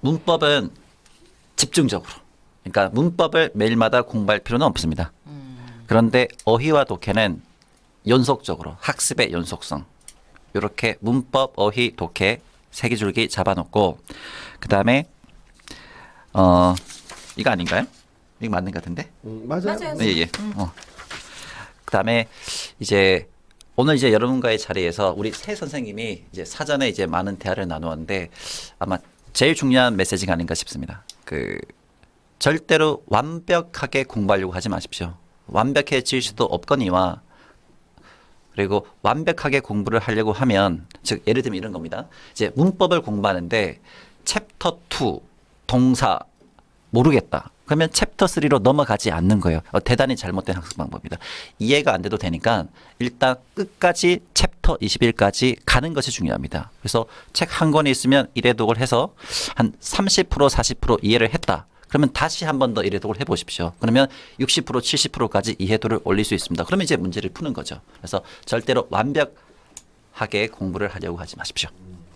문법은 집중적으로. 그러니까 문법을 매일마다 공부할 필요는 없습니다. 그런데 어휘와 독해는 연속적으로 학습의 연속성. 이렇게 문법, 어휘, 독해 세 개 줄기 잡아놓고 그다음에 어 이거 아닌가요? 이거 맞는 것 같은데? 음, 맞아요. 맞아요. 예, 예. 어. 그다음에 이제 오늘 이제 여러분과의 자리에서 우리 새 선생님이 이제 사전에 이제 많은 대화를 나누었는데 아마 제일 중요한 메시지가 아닌가 싶습니다. 그 절대로 완벽하게 공부하려고 하지 마십시오. 완벽해질 수도 없거니와 그리고 완벽하게 공부를 하려고 하면 즉 예를 들면 이런 겁니다. 이제 문법을 공부하는데 챕터 2 동사 모르겠다. 그러면 챕터 3로 넘어가지 않는 거예요. 어, 대단히 잘못된 학습 방법이다. 이해가 안 돼도 되니까 일단 끝까지 챕터 21까지 가는 것이 중요합니다. 그래서 책 한 권이 있으면 일회독을 해서 한 30% 40% 이해를 했다. 그러면 다시 한 번더 일회독을 해보십시오. 그러면 60% 70%까지 이해도를 올릴 수 있습니다. 그러면 이제 문제를 푸는 거죠. 그래서 절대로 완벽하게 공부를 하려고 하지 마십시오.